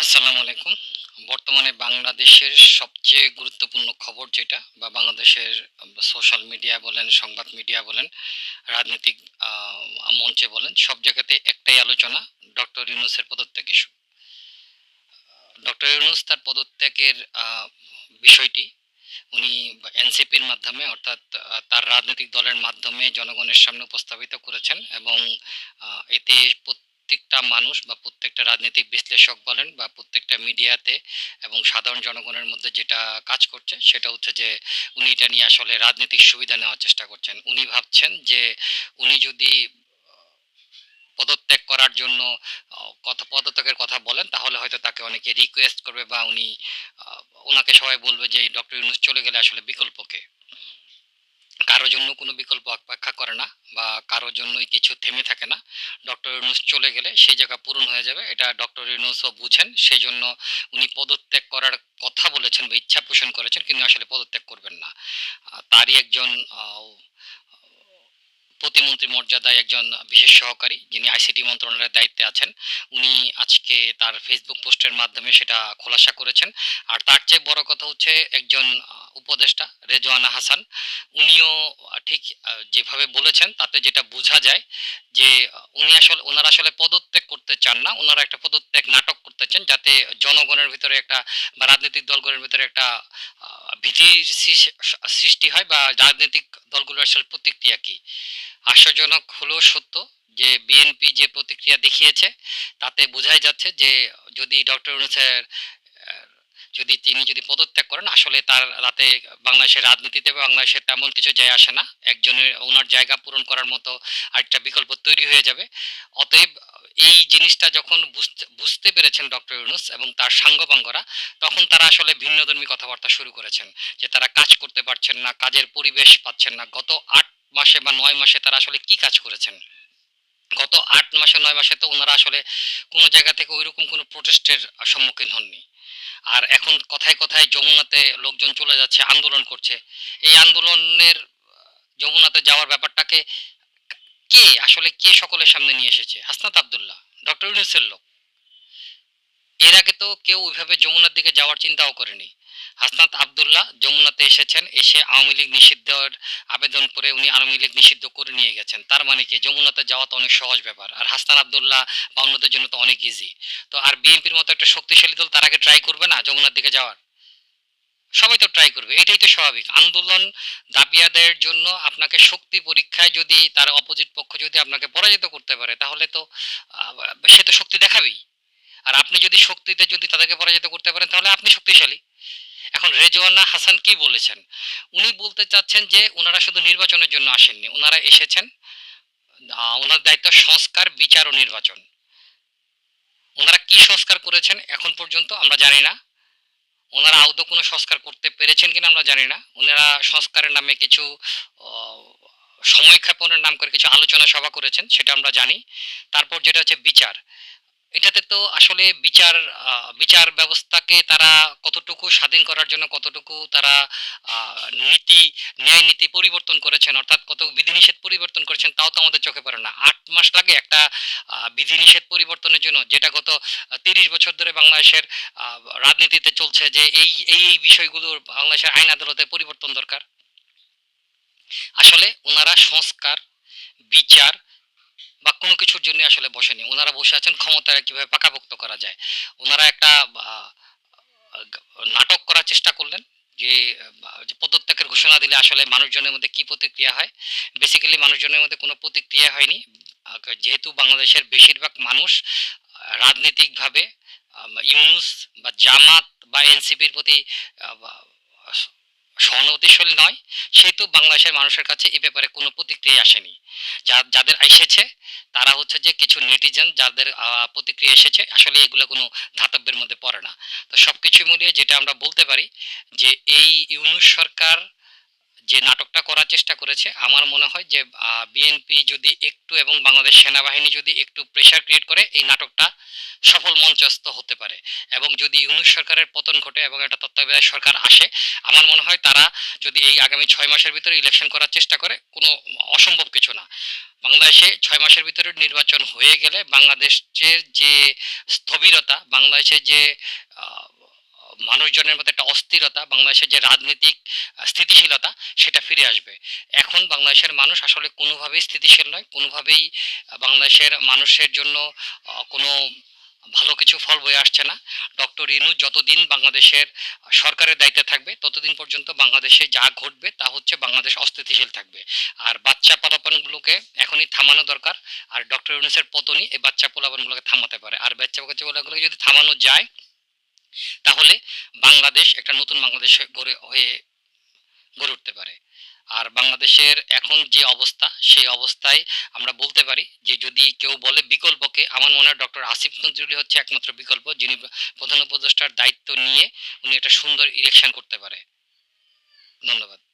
আসসালামু আলাইকুম। বর্তমানে বাংলাদেশের সবচেয়ে গুরুত্বপূর্ণ খবর যেটা, বা বাংলাদেশের সোশ্যাল মিডিয়া বলেন, সংবাদ মিডিয়া বলেন, রাজনৈতিক মঞ্চে বলেন, সব জায়গাতে একটাই আলোচনা, ডক্টর ইউনুসের পদত্যাগ ইস্যু। ডক্টর ইউনুস তার পদত্যাগের বিষয়টি উনি এনসিপির মাধ্যমে, অর্থাৎ তার রাজনৈতিক দলের মাধ্যমে জনগণের সামনে উপস্থাপিত করেছেন এবং এতে প্রত্যেকটা মানুষ বা প্রত্যেকটা রাজনৈতিক বিশ্লেষক বলেন বা প্রত্যেকটা মিডিয়াতে এবং সাধারণ জনগণের মধ্যে যেটা কাজ করছে, সেটা হচ্ছে যে উনি এটা নিয়ে আসলে রাজনৈতিক সুবিধা নেওয়ার চেষ্টা করছেন। উনি ভাবছেন যে উনি যদি পদত্যাগ করার জন্য কথা, পদত্যাগের কথা বলেন, তাহলে হয়তো তাকে অনেকে রিকোয়েস্ট করবে বা উনি ওনাকে সবাই বলবে যে ডক্টর ইউনুস চলে গেলে আসলে বিকল্পকে কারোর জন্য কোনো বিকল্প অপেক্ষা করে না বা কারোর জন্যই কিছু থেমে থাকে না। ডক্টর ইউনুস চলে গেলে সেই জায়গা পূরণ হয়ে যাবে। এটা ডক্টর ইউনুসও বুঝেন সেই জন্য উনি পদত্যাগ করার কথা বলেছেন বা ইচ্ছা পোষণ করেছেন, কিন্তু আসলে পদত্যাগ করবেন না। তারই একজন প্রতিমন্ত্রী মর্যাদায় একজন বিশেষ সহকারী যিনি আইসিটি মন্ত্রণালয়ের দায়িত্বে আছেন, উনি আজকে তার ফেসবুক পোস্টের মাধ্যমে সেটা খোলাসা করেছেন। আর তার চেয়ে বড় কথা হচ্ছে একজন উপদেষ্টা রেজওয়ানা হাসান। উনিও ঠিক যেভাবে বলেছেন তাতে যেটা বোঝা যায় যে উনি আসলে, ওনারা আসলে পদত্যাগ করতে চান না। ওনারা একটা পদত্যাগ নাটক করতে চান যাতে জনগণের ভিতরে একটা বা রাজনৈতিক দলগুলোর ভিতরে একটা ভীতির সৃষ্টি হয় বা রাজনৈতিক দলগুলোর আসলে প্রতিক্রিয়া কি। আশ্চর্যজনক হলেও সত্য যে বিএনপি যে প্রতিক্রিয়া দেখিয়েছে, তাতে বোঝাই যাচ্ছে যে যদি ডক্টর ইউনূসের যদি তিনি যদি পদত্যাগ করেন, আসলে তার রাতে বাংলাদেশের রাজনীতিতে বা বাংলাদেশের তেমন কিছু যায় আসে না। একজনের, ওনার জায়গা পূরণ করার মতো আরেকটা বিকল্প তৈরি হয়ে যাবে। অতএব এই জিনিসটা যখন বুঝতে বুঝতে পেরেছেন ডক্টর ইউনুস এবং তার সাঙ্গপাঙ্গরা, তখন তারা আসলে ভিন্নধর্মী কথাবার্তা শুরু করেছেন, যে তারা কাজ করতে পারছেন না, কাজের পরিবেশ পাচ্ছেন না। গত আট মাসে বা নয় মাসে তারা আসলে কি কাজ করেছেন? গত আট মাসে, নয় মাসে তো ওনারা আসলে কোনো জায়গা থেকে ওইরকম কোনো প্রোটেস্টের সম্মুখীন হননি। আর এখন কথায় কথায় যমুনাতে লোকজন চলে যাচ্ছে, আন্দোলন করছে। এই আন্দোলনের যমুনাতে যাওয়ার ব্যাপারটাকে কে, আসলে কে সকলের সামনে নিয়ে এসেছে? হাসনাত আবদুল্লাহ, ডক্টর ইউনুসের লোক। এর আগে তো কেউ ওইভাবে যমুনার দিকে যাওয়ার চিন্তাও করেনি। হাসনাত আবদুল্লাহ যমুনাতে এসেছেন, এসে আওয়ামী লীগ নিষিদ্ধের আবেদন করে উনি আওয়ামী লীগ নিষিদ্ধ করে নিয়ে গেছেন। তার মানে কি? যমুনাতে যাওয়া তো অনেক সহজ ব্যাপার। আর হাসনাত আবদুল্লাহ বা অন্যদের জন্য তো অনেক ইজি তো আর বিএনপির মতো একটা শক্তিশালী দল তার আগে ট্রাই করবে না যমুনার দিকে যাওয়ার? সবাই তো ট্রাই করবে। এটাই তো স্বাভাবিক। আন্দোলন দাবি আদায়ের জন্য আপনাকে শক্তি পরীক্ষায় যদি তার অপোজিট পক্ষ যদি আপনাকে পরাজিত করতে পারে, তাহলে তো সে তো শক্তি দেখাবেই। আর আপনি যদি শক্তিতে যদি তাদেরকে পরাজিত করতে পারেন, তাহলে আপনি শক্তিশালী। এখন রেজওয়ানা হাসান কি বলেছেন? উনি বলতে চাচ্ছেন যে ওনারা শুধু নির্বাচনের জন্য আসেননি, ওনারা এসেছেন ওনার দায়িত্ব সংস্কার, বিচার ও নির্বাচন। ওনারা কি সংস্কার করেছেন এখন পর্যন্ত আমরা জানি না। ওনারা আদৌ কোনো সংস্কার করতে পেরেছেন কিনা আমরা জানি না। ওনারা সংস্কারের নামে কিছু সময়ক্ষেপণের নাম করে কিছু আলোচনা সভা করেছেন, সেটা আমরা জানি। তারপর যেটা হচ্ছে বিচার। এটাতে তো আসলে বিচার বিচার ব্যবস্থাকে তারা কতটুকু স্বাধীন করার জন্য কতটুকু তারা নীতি, ন্যায় নীতি পরিবর্তন করেছেন, অর্থাৎ কত বিধিনিষেধ পরিবর্তন করেছেন, তাও তো আমাদের চোখে পড়ে না। আট মাস লাগে একটা বিধিনিষেধ পরিবর্তনের জন্য, যেটা গত তিরিশ বছর ধরে বাংলাদেশের রাজনীতিতে চলছে, যে এই এই বিষয়গুলোর বাংলাদেশের আইন আদালতে পরিবর্তন দরকার। আসলে ওনারা সংস্কার, বিচার বা কোনো কিছুর জন্য আসলে বসেনি। ওনারা বসে আছেন ক্ষমতা কীভাবে পাকাপোক্ত করা যায়। ওনারা একটা নাটক করার চেষ্টা করলেন যে পদত্যাগের ঘোষণা দিলে আসলে মানুষজনের মধ্যে কি প্রতিক্রিয়া হয়। বেসিক্যালি মানুষজনের মধ্যে কোনো প্রতিক্রিয়া হয়নি। যেহেতু বাংলাদেশের বেশিরভাগ মানুষ রাজনৈতিকভাবে ইউনুস বা জামাত বা এনসিপির প্রতি সহানুভূতিশীল নয়, সেহেতু বাংলাদেশের মানুষের কাছে এ ব্যাপারে কোনো প্রতিক্রিয়া আসেনি। যাদের এসেছে, তারা হচ্ছে যে কিছু নেটিজেন যাদের প্রতিক্রিয়া এসেছে, আসলে এগুলো কোনো ধাতব্যের মধ্যে পড়ে না। তো সব কিছু মিলিয়ে যেটা আমরা বলতে পারি যে এই ইউনুস সরকার যে নাটকটা করার চেষ্টা করেছে, আমার মনে হয় যে বিএনপি যদি একটু এবং বাংলাদেশ সেনাবাহিনী যদি একটু প্রেশার ক্রিয়েট করে, এই নাটকটা সফল মঞ্চস্থ হতে পারে। এবং যদি ইউনুস সরকারের পতন ঘটে এবং একটা তত্ত্বাবধায়ক সরকার আসে, আমার মনে হয় তারা যদি এই আগামী ছয় মাসের ভিতরে ইলেকশন করার চেষ্টা করে, কোনো অসম্ভব কিছু না। বাংলাদেশে ছয় মাসের ভিতরে নির্বাচন হয়ে গেলে বাংলাদেশের যে স্থবিরতা, বাংলাদেশের যে মানুষজনের মধ্যে একটা অস্থিরতা, বাংলাদেশের যে রাজনৈতিক স্থিতিশীলতা, সেটা ফিরে আসবে। এখন বাংলাদেশের মানুষ আসলে কোনোভাবেই স্থিতিশীল নয়, কোনোভাবেই বাংলাদেশের মানুষের জন্য কোনো ভালো কিছু ফল বয়ে আসছে না। ডক্টর ইনু যতদিন বাংলাদেশের সরকারের দায়িত্বে থাকবে, ততদিন পর্যন্ত বাংলাদেশে যা ঘটবে তা হচ্ছে বাংলাদেশ অস্থিতিশীল থাকবে। আর বাচ্চা পোলাপানগুলোকে এখনই থামানো দরকার, আর ডক্টর ইউনুসের পতনই এই বাচ্চা পোলাপানগুলোকে থামাতে পারে। আর বাচ্চা পোলাগুলোকে যদি থামানো যায় তাহলে বাংলাদেশ একটা নতুন বাংলাদেশ গড়ে, হয়ে গড়ে উঠতে পারে। আর বাংলাদেশের এখন যে অবস্থা, সেই অবস্থায় আমরা বলতে পারি যে যদি কেউ বলে বিকল্পকে, আমার মনে হয় ডক্টর আসিফ নজরুলি হচ্ছে একমাত্র বিকল্প, যিনি প্রধান উপদেষ্টার দায়িত্ব নিয়ে উনি একটা সুন্দর ইলেকশন করতে পারে। ধন্যবাদ।